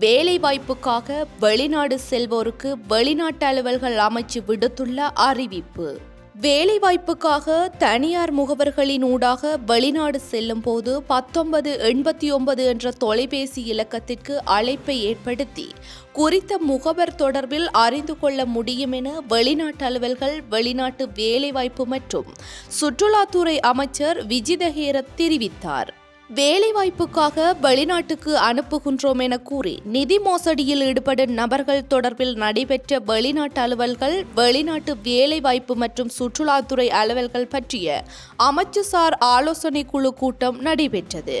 வேலைவாய்ப்புக்காக வெளிநாடு செல்வோருக்கு வெளிநாட்டு அலுவல்கள் அமைச்சு விடுத்துள்ள அறிவிப்பு. வேலைவாய்ப்புக்காக தனியார் முகவர்களின் ஊடாக வெளிநாடு செல்லும் போது பத்தொன்பது எண்பத்தி ஒன்பது என்ற தொலைபேசி இலக்கத்திற்கு அழைப்பை ஏற்படுத்தி குறித்த முகவர் தொடர்பில் அறிந்து கொள்ள முடியும் என வெளிநாட்டு அலுவல்கள் வெளிநாட்டு வேலைவாய்ப்பு மற்றும் சுற்றுலாத்துறை அமைச்சர் விஜிதஹேரத் தெரிவித்தார். வேலைவாய்ப்புக்காக வெளிநாட்டுக்கு அனுப்புகின்றோம் என கூறி நிதி மோசடியில் ஈடுபடும் நபர்கள் தொடர்பில் நடைபெற்ற வெளிநாட்டு அலுவல்கள் வெளிநாட்டு வேலைவாய்ப்பு மற்றும் சுற்றுலாத்துறை அலுவல்கள் பற்றிய அமைச்சுசார் ஆலோசனை குழு கூட்டம் நடைபெற்றது.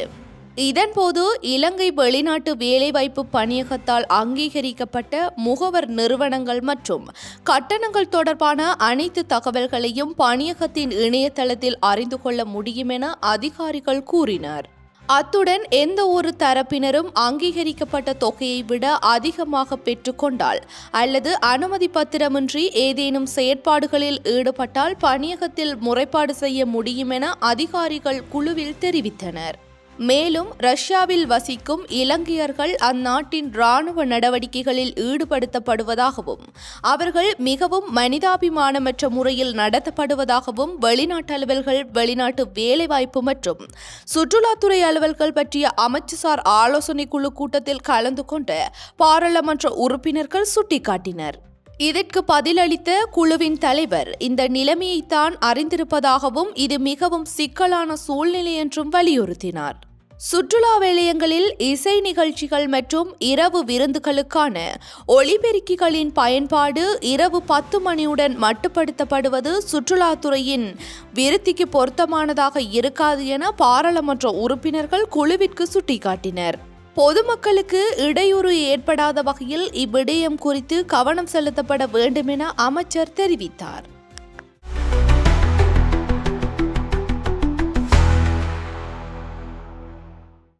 இதன்போது இலங்கை வெளிநாட்டு வேலைவாய்ப்பு பணியகத்தால் அங்கீகரிக்கப்பட்ட முகவர் நிறுவனங்கள் மற்றும் கட்டணங்கள் தொடர்பான அனைத்து தகவல்களையும் பணியகத்தின் இணையதளத்தில் அறிந்து கொள்ள முடியும் என அதிகாரிகள் கூறினர். அத்துடன் எந்த ஒரு தரப்பினரும் அங்கீகரிக்கப்பட்ட தொகையை விட அதிகமாக பெற்றுக்கொண்டால் அல்லது அனுமதி பத்திரமின்றி ஏதேனும் செயற்பாடுகளில் ஈடுபட்டால் பணியகத்தில் முறைப்பாடு செய்ய முடியும் என அதிகாரிகள் குழுவில் தெரிவித்தனர். மேலும் ரஷ்யாவில் வசிக்கும் இலங்கையர்கள் அந்நாட்டின் இராணுவ நடவடிக்கைகளில் ஈடுபடுத்தப்படுவதாகவும் அவர்கள் மிகவும் மனிதாபிமானமற்ற முறையில் நடத்தப்படுவதாகவும் வெளிநாட்டு அலுவல்கள் வெளிநாட்டு வேலைவாய்ப்பு மற்றும் சுற்றுலாத்துறை அலுவல்கள் பற்றிய அமைச்சுசார் ஆலோசனை குழு கூட்டத்தில் கலந்து கொண்ட பாராளுமன்ற உறுப்பினர்கள் சுட்டிக்காட்டினர். இதற்கு பதிலளித்த குழுவின் தலைவர் இந்த நிலைமையைத்தான் அறிந்திருப்பதாகவும் இது மிகவும் சிக்கலான சூழ்நிலை என்றும் வலியுறுத்தினார். சுற்றுலா வேலையங்களில் இசை நிகழ்ச்சிகள் மற்றும் இரவு விருந்துகளுக்கான ஒளிபெருக்கிகளின் பயன்பாடு இரவு பத்து மணியுடன் மட்டுப்படுத்தப்படுவது சுற்றுலாத்துறையின் விருத்திக்கு பொருத்தமானதாக இருக்காது என பாராளுமன்ற உறுப்பினர்கள் குழுவிற்கு சுட்டிக்காட்டினர். பொதுமக்களுக்கு இடையூறு ஏற்படாத வகையில் இவ்விடயம் குறித்து கவனம் செலுத்தப்பட வேண்டும் என அமைச்சர் தெரிவித்தார்.